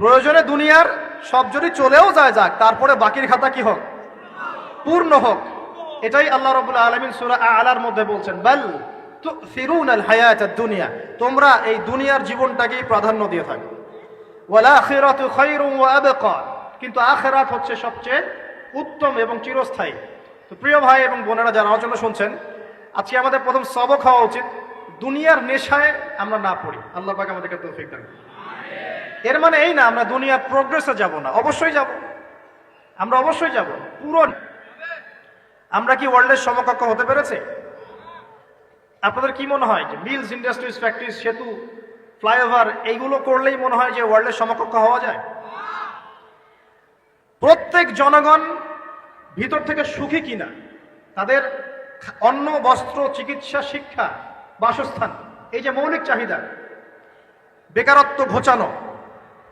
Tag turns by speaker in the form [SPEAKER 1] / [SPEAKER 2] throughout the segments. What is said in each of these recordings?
[SPEAKER 1] প্রয়োজনে দুনিয়ার সব যদি চলেও যায় যাক, তারপরে বাকির খাতা কি হোক? পূর্ণ হোক। এটাই আল্লাহ রবুল্লা আলমিন সুরা আলার মধ্যে বলছেন, বাল ফিরুন আল হায়াত দুনিয়া তোমরা এই দুনিয়ার জীবনটাকেই প্রাধান্য দিয়ে থাকো। ওয়ালা আখিরাতু খায়রুম ওয়া আবকা কিন্তু আখিরাত হচ্ছে সবচেয়ে উত্তম এবং চিরস্থায়ী। তো প্রিয় ভাই এবং বোনেরা যারা আলোচনা শুনছেন, আজকে আমাদের প্রথম সবক হওয়া উচিত। দুনিয়ার নেশায় আমরা না পড়ি। আল্লাহ পাক আমাদেরকে তৌফিক দান এর মানে এই না, আমরা দুনিয়ার প্রোগ্রেসে যাব না, অবশ্যই যাব। আমরা অবশ্যই যাব, পুরো আমরা কি ওয়ার্ল্ডের সমকক্ষ হতে পেরেছে? আপনাদের কি মনে হয় যে মিলস ইন্ডাস্ট্রিজ, ফ্যাক্টরিজ, সেতু, ফ্লাইওভার, এইগুলো করলেই মনে হয় যে ওয়ার্ল্ডের সমকক্ষ হওয়া যায়? প্রত্যেক জনগণ ভিতর থেকে সুখী কিনা, তাদের অন্ন, বস্ত্র, চিকিৎসা, শিক্ষা, বাসস্থান, এই যে মৌলিক চাহিদা, বেকারত্ব ঘোচানো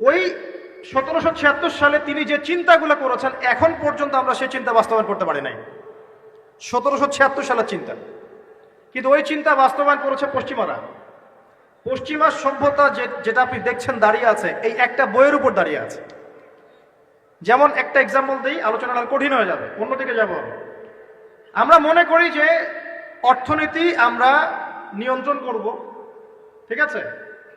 [SPEAKER 1] ওই সতেরোশো ছিয়াত্তর সালে তিনি যে চিন্তাগুলো করেছেন, এখন পর্যন্ত আমরা সেই চিন্তা বাস্তবায়ন করতে পারি নাই। সতেরোশো ছিয়াত্তর সালের চিন্তা। কিন্তু ওই চিন্তা বাস্তবায়ন করেছে পশ্চিমারা। পশ্চিমা সভ্যতা যেটা আপনি দেখছেন দাঁড়িয়ে আছে, এই একটা বইয়ের উপর দাঁড়িয়ে আছে। যেমন একটা এক্সাম্পল দিই আলোচনাটা কঠিন হয়ে যাবে, অন্যদিকে যাব আমরা মনে করি যে অর্থনীতি আমরা নিয়ন্ত্রণ করব, ঠিক আছে?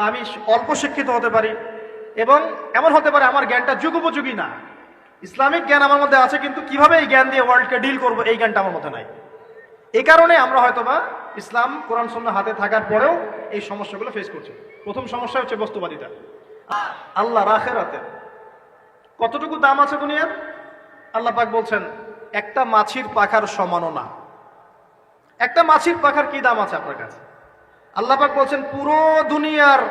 [SPEAKER 1] বা আমি অল্প শিক্ষিত হতে পারি, এবং এমন হতে পারে আমার জ্ঞানটা যুগোপযোগী না। ইসলামিক জ্ঞান আমার মধ্যে আছে, কিন্তু কীভাবে এই জ্ঞান দিয়ে ওয়ার্ল্ডকে ডিল করব, এই জ্ঞানটা আমার মধ্যে নাই। এই কারণে আমরা হয়তোবা ইসলাম, কোরআন সন্ন্য হাতে থাকার পরেও এই সমস্যাগুলো ফেস করছি। প্রথম সমস্যা হচ্ছে বস্তুবাদিতা। আল্লাহ রাখের হাতে কতটুকু দাম আছে দুনিয়ার? আল্লাহ পাক বলছেন, একটা মাছির পাখার সমানও না। একটা মাছির পাখার কি দাম আছে আপনার কাছে? আল্লাহ পাক বলছেন, পুরো দুনিয়ার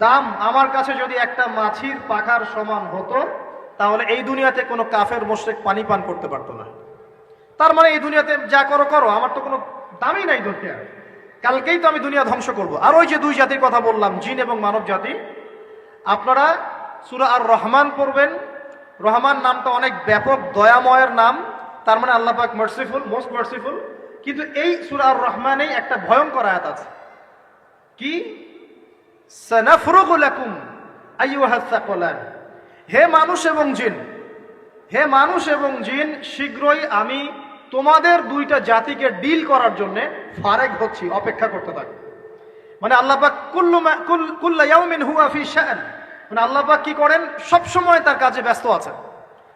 [SPEAKER 1] দাম আমার কাছে যদি একটা মাছির পাখার সমান হতো, তাহলে এই দুনিয়াতে কোনো কাফের, মোশরেক পানি পান করতে পারতো না। তার মানে এই দুনিয়াতে যা করো করো, আমার তো কোনো দামই নাই দুনিয়া কালকেই তো আমি দুনিয়া ধ্বংস করব। আর ওই যে দুই জাতির কথা বললাম, জিন এবং মানব জাতি, আপনারা সুরা আর রহমান পড়বেন। রহমান নামটা অনেক ব্যাপক, দয়াময়ের নাম। তার মানে আল্লাহ পাক মার্সিফুল মোস্ট মার্সিফুল কিন্তু এই সুরা আর রহমানেই একটা ভয়ঙ্কর আয়াত আছে। কি? হে মানুষ এবং জিন, হে মানুষ এবং জিন, শীঘ্রই আমি তোমাদের দুইটা জাতিকে ডিল করার জন্য ফারেক হচ্ছি, অপেক্ষা করতে থাকো মানে আল্লাহ পাক কুল্লু মা- কুল- হুয়া ফি মানে আল্লাহ পাক কি করেন? সব সময় তার কাজে ব্যস্ত আছেন।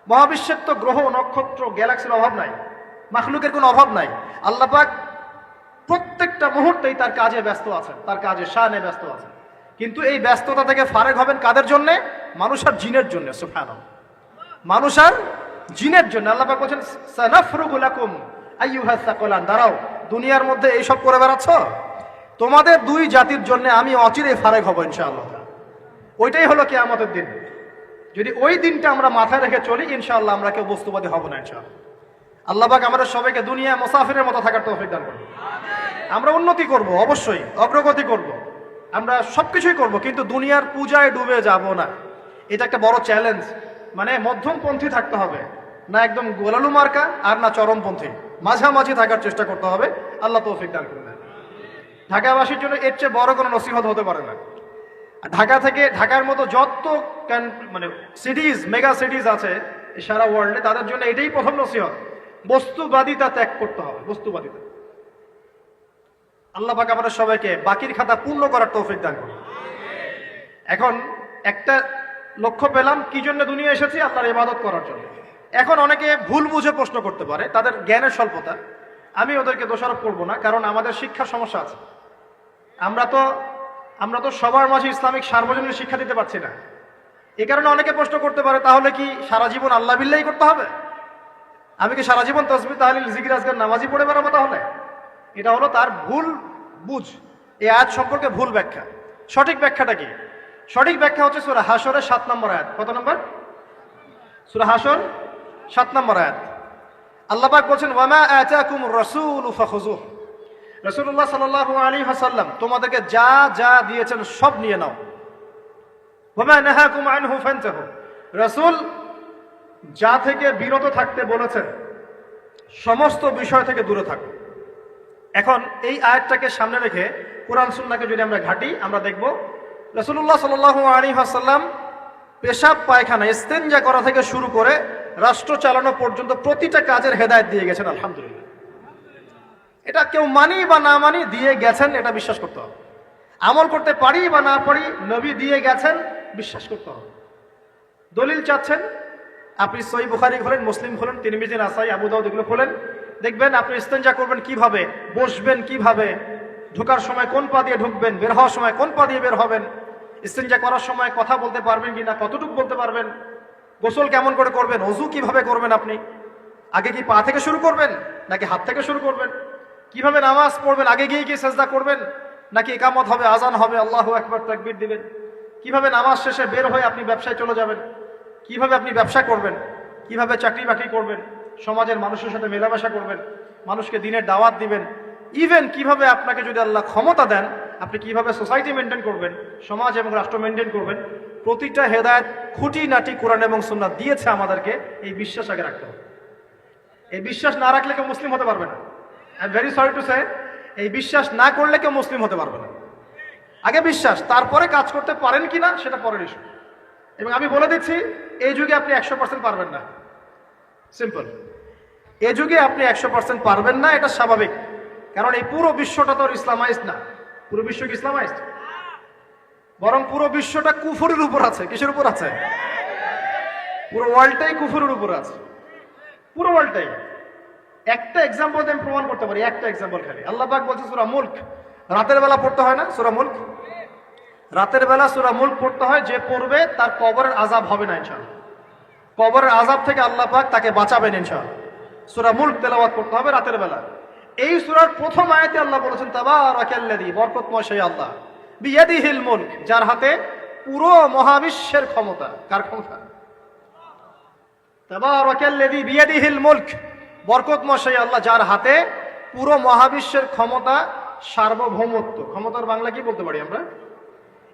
[SPEAKER 1] মহাবিশ্বের তো গ্রহ, নক্ষত্র, গ্যালাক্সির অভাব নাই। মাখলুকের কোনো অভাব নাই। আল্লাহ পাক প্রত্যেকটা মুহূর্তেই তার কাজে ব্যস্ত আছেন, তার কাজে শানে ব্যস্ত আছেন। কিন্তু এই ব্যস্ততা থেকে ফারেক হবেন কাদের জন্য? মানুষ আর জিনের জন্য সুফান মানুষ আর জিনের জন্য। আল্লাহ পাক বলছেন, সানাফরুগু লাকুম আইয়ুহাস সাকলান। দাঁড়াও, দুনিয়ার মধ্যে এইসব করে বেড়াচ্ছ? তোমাদের দুই জাতির জন্য আমি অচিরে ফারেক হব, ইনশাআল্লাহ। ওইটাই হলো কিয়ামতের দিন। যদি ওই দিনটা আমরা মাথায় রেখে চলি, ইনশাআল্লাহ আমরা কেউ বস্তুবাদী হব না, ইনশাআল্লাহ। আল্লাহ পাক আমাদের সবাইকে দুনিয়া মুসাফিরের মতো থাকার তৌফিক দান করুন। আমরা উন্নতি করব, অবশ্যই। অগ্রগতি করব। আমরা সব কিছুই করব, কিন্তু দুনিয়ার পূজায় ডুবে যাব না। এটা একটা বড় চ্যালেঞ্জ মানে মধ্যমপন্থী থাকতে হবে। না একদম গোলালু মার্কা আর না চরমপন্থী। মাঝামাঝি থাকার চেষ্টা করতে হবে। আল্লাহ তৌফিক দান করুন। ঢাকাবাসীর জন্য এর চেয়ে বড় কোনো নসিহত হতে পারে না। ঢাকা থেকে ঢাকার মতো যত মানে সিটিজ মেগা সিটিজ আছে, সারা ওয়ার্ল্ডে তাদের জন্য এটাই প্রথম নসিহত। বস্তুবাদিতা ত্যাগ করতে হবে, বস্তুবাদিতা। আল্লাহ পাক আমাদের সবাইকে বাকির খাতা পূর্ণ করার তৌফিক দান করুন। এখন একটা লক্ষ্য পেলাম, কি জন্য দুনিয়া এসেছি? আল্লাহর ইবাদত করার জন্য। এখন অনেকে ভুল বুঝে প্রশ্ন করতে পারে, তাদের জ্ঞানের স্বল্পতা। আমি ওদেরকে দোষারোপ করব না, কারণ আমাদের শিক্ষার সমস্যা আছে। আমরা তো আমরা তো সবার মাঝে ইসলামিক সার্বজনীন শিক্ষা দিতে পারছি না। এ কারণে অনেকে প্রশ্ন করতে পারে, তাহলে কি সারা জীবন আল্লাহ বিল্লাই করতে হবে? আমি কি সারা জীবন তসবি তাহলিল জিকির আজকের নামাজি পড়ে বেড়াবো তাহলে? এটা হলো তার ভুল বুঝ। এই আয়াত সম্পর্কে ভুল ব্যাখ্যা। সঠিক ব্যাখ্যাটা কি? সঠিক ব্যাখ্যা হচ্ছে সুরা হাসরের সাত নম্বর আয়াত। কত নম্বর? সুরা হাসর সাত নম্বর আয়াত। আল্লাহ পাক বলছেন, ওয়ামা আতাকুম রাসূল ফাখুযুহ। রাসূলুল্লাহ সাল্লাল্লাহু আলাইহি ওয়াসাল্লাম, তোমাদেরকে যা যা দিয়েছেন সব নিয়ে নাও। ওয়ামা নাহাকুম আনহু ফান্তাহু। রাসূল যা থেকে বিরত থাকতে বলেছেন, সমস্ত বিষয় থেকে দূরে থাকো এখন এই আয়াতটাকে সামনে রেখে কোরআন সুন্নাকে যদি আমরা ঘাটি, আমরা দেখব রসুল্লাহ সাল আলী হাসাল্লাম পেশাব পায়খানা ইস্তেঞ্জা করা থেকে শুরু করে রাষ্ট্র চালানো পর্যন্ত প্রতিটা কাজের হেদায়ত দিয়ে গেছেন, আলহামদুলিল্লাহ। এটা কেউ মানি বা না মানি, দিয়ে গেছেন, এটা বিশ্বাস করতে হবে। আমল করতে পারি বা না পারি, নবী দিয়ে গেছেন, বিশ্বাস করতে হবে। দলিল চাচ্ছেন আপনি সই বুখারি খোলেন, মুসলিম খোলেন, তিরমিজি, নাসাই, আবু দাউদ এগুলো খোলেন। দেখবেন আপনি ইস্তেঞ্জা করবেন কীভাবে, বসবেন কীভাবে, ঢোকার সময় কোন পা দিয়ে ঢুকবেন, বের হওয়ার সময় কোন পা দিয়ে বের হবেন ইস্তেঞ্জা করার সময় কথা বলতে পারবেন কি না কতটুকু বলতে পারবেন, গোসল কেমন করে করবেন, অজু কীভাবে করবেন আপনি, আগে কি পা থেকে শুরু করবেন, নাকি হাত থেকে শুরু করবেন, কীভাবে নামাজ পড়বেন, আগে গিয়ে কি সেজদা করবেন, নাকি একামত হবে, আজান হবে, আল্লাহ একবার তাকবির দিবেন, কীভাবে নামাজ শেষে বের হয়ে আপনি ব্যবসায় চলে যাবেন কীভাবে আপনি ব্যবসা করবেন? কীভাবে চাকরি বাকরি করবেন? সমাজের মানুষের সাথে মেলামেশা করবেন? মানুষকে দিনের দাওয়াত দিবেন? ইভেন কীভাবে আপনাকে যদি আল্লাহ ক্ষমতা দেন, আপনি কীভাবে সোসাইটি মেনটেন করবেন? সমাজ এবং রাষ্ট্র মেনটেন করবেন? প্রতিটা হেদায়ত খুঁটি নাটি কোরআন এবং সুন্নাত দিয়েছে আমাদেরকে, এই বিশ্বাস আগে রাখতে হবে। এই বিশ্বাস না রাখলে কেউ মুসলিম হতে পারবে না। I very sorry to say এই বিশ্বাস না করলে কেউ মুসলিম হতে পারবে না। আগে বিশ্বাস, তারপরে কাজ করতে পারেন কি না সেটা পরের ইস্যু এবং আমি বলে দিচ্ছি এই যুগে আপনি একশো পার্সেন্ট পারবেন না। সিম্পল এ যুগে আপনি একশো পার্সেন্ট পারবেন না, এটা স্বাভাবিক। কারণ এই পুরো বিশ্বটা তো ইসলামাইজ না। পুরো বিশ্ব কি ইসলামাইজড? বরং পুরো বিশ্বটা কুফুরের উপর আছে। কিসের উপর আছে? পুরো ওয়ার্ল্ডটাই কুফুরের উপর আছে। পুরো ওয়ার্ল্ডটাই। একটা এক্সাম্পল আমি প্রমাণ করতে পারি, একটা এক্সাম্পল খালি। আল্লাহ পাক বলছে, সুরা মুল্ক। রাতের বেলা পড়তে হয় না? সুরা মুল্ক? রাতের বেলা সুরা মুল্ক পড়তে হয়, যে পড়বে তার কবরের আজাব হবে না ইনশাআল্লাহ। কবরের আজাব থেকে আল্লাহ পাক তাকে বাঁচাবেন ইনশাআল্লাহ। সুরা মুল্ক তেলাওয়াত করতে হবে রাতের বেলা। এই সুরার প্রথম আয়াতে আল্লাহ বলেছেন, তাবারাকাল্লাযী, বরকতময় সেই আল্লাহ। বিয়াদিহিল মুলক, যার হাতে পুরো মহাবিশ্বের ক্ষমতা। কার ক্ষমতা? তাবারাকাল্লাযী বিয়াদিহিল মুলক, বরকতময় সেই আল্লাহ, যার হাতে পুরো মহাবিশ্বের ক্ষমতা সার্বভৌমত্ব। ক্ষমতার বাংলা কি বলতে পারি আমরা?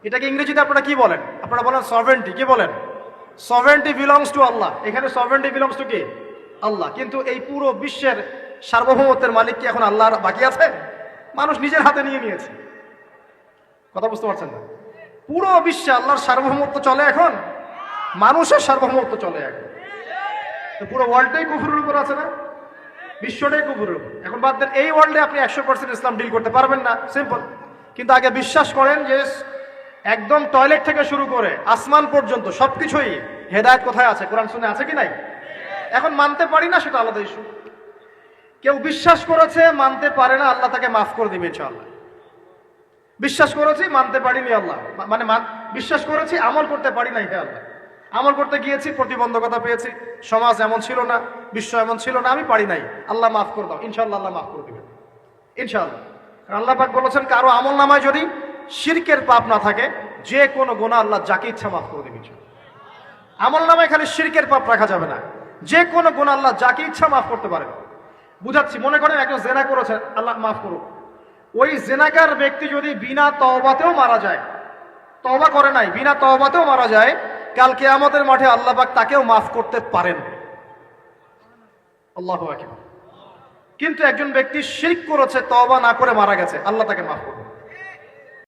[SPEAKER 1] এটাকে ইংরেজিতে আপনারা কি বলেন? আপনারা বলেন সভেন্টি কি বলেন? সভেন্টি বিলংস টু আল্লাহ এখানে সভেন্টি বিলংস টু কি? আল্লাহ। কিন্তু এই পুরো বিশ্বের সার্বভৌমত্বের মালিক কি এখন আল্লাহর বাকি আছে? মানুষ নিজের হাতে নিয়ে নিয়েছে। কথা বুঝতে পারছেন না? পুরো বিশ্বে আল্লাহর সার্বভৌমত্ব চলে এখন? মানুষের সার্বভৌমত্ব চলে এখন। তো পুরো ওয়ার্ল্ডটাই কুফুরের উপর আছে না? বিশ্বটাই কুফুরের উপর। এখন বাদ দেন, এই ওয়ার্ল্ডে আপনি একশো পার্সেন্ট ইসলাম ডিল করতে পারবেন না। সিম্পল কিন্তু আগে বিশ্বাস করেন যে একদম টয়লেট থেকে শুরু করে আসমান পর্যন্ত সবকিছুই হেদায়ত কোথায় আছে? কোরআন শুনে আছে কি নাই? এখন মানতে পারি না সেটা আলাদা ইস্যু কেউ বিশ্বাস করেছে, মানতে পারে না, আল্লাহ তাকে মাফ করে দিবে ইনশাআল্লাহ। বিশ্বাস করেছি, মানতে পারিনি আল্লাহ। মানে বিশ্বাস করেছি, আমল করতে পারি নাই হে আল্লাহ। আমল করতে গিয়েছি, প্রতিবন্ধকতা পেয়েছি। সমাজ এমন ছিল না, বিশ্ব এমন ছিল না, আমি পারি নাই। আল্লাহ মাফ করে দাও, ইনশাআল্লাহ আল্লাহ মাফ করে দিবেন। ইনশাআল্লাহ। কারণ আল্লাহ পাক বলেছেন, কারও আমল নামায় যদি শিরকের পাপ না থাকে, যে কোনো গোনা আল্লাহ যাকে ইচ্ছা মাফ করে দিবে। আমল নামায় খালি শিরকের পাপ রাখা যাবে না। যে কোনো গোনা আল্লাহ যাকে ইচ্ছা মাফ করতে পারেন বুঝাচ্ছি, মনে করেন একজন জেনা করেছে, আল্লাহ, মাফ করুক ওই জেনাকার ব্যক্তি যদি বিনা তওবাতেও মারা যায়, তওবা করে নাই, বিনা তওবাতেও মারা যায় কালকে আমাদের মাঠে আল্লাহ পাক তাকেও মাফ করতে পারেন। আল্লাহ কিন্তু একজন ব্যক্তি শিরক করেছে, তওবা না করে মারা গেছে, আল্লাহ তাকে মাফ করবে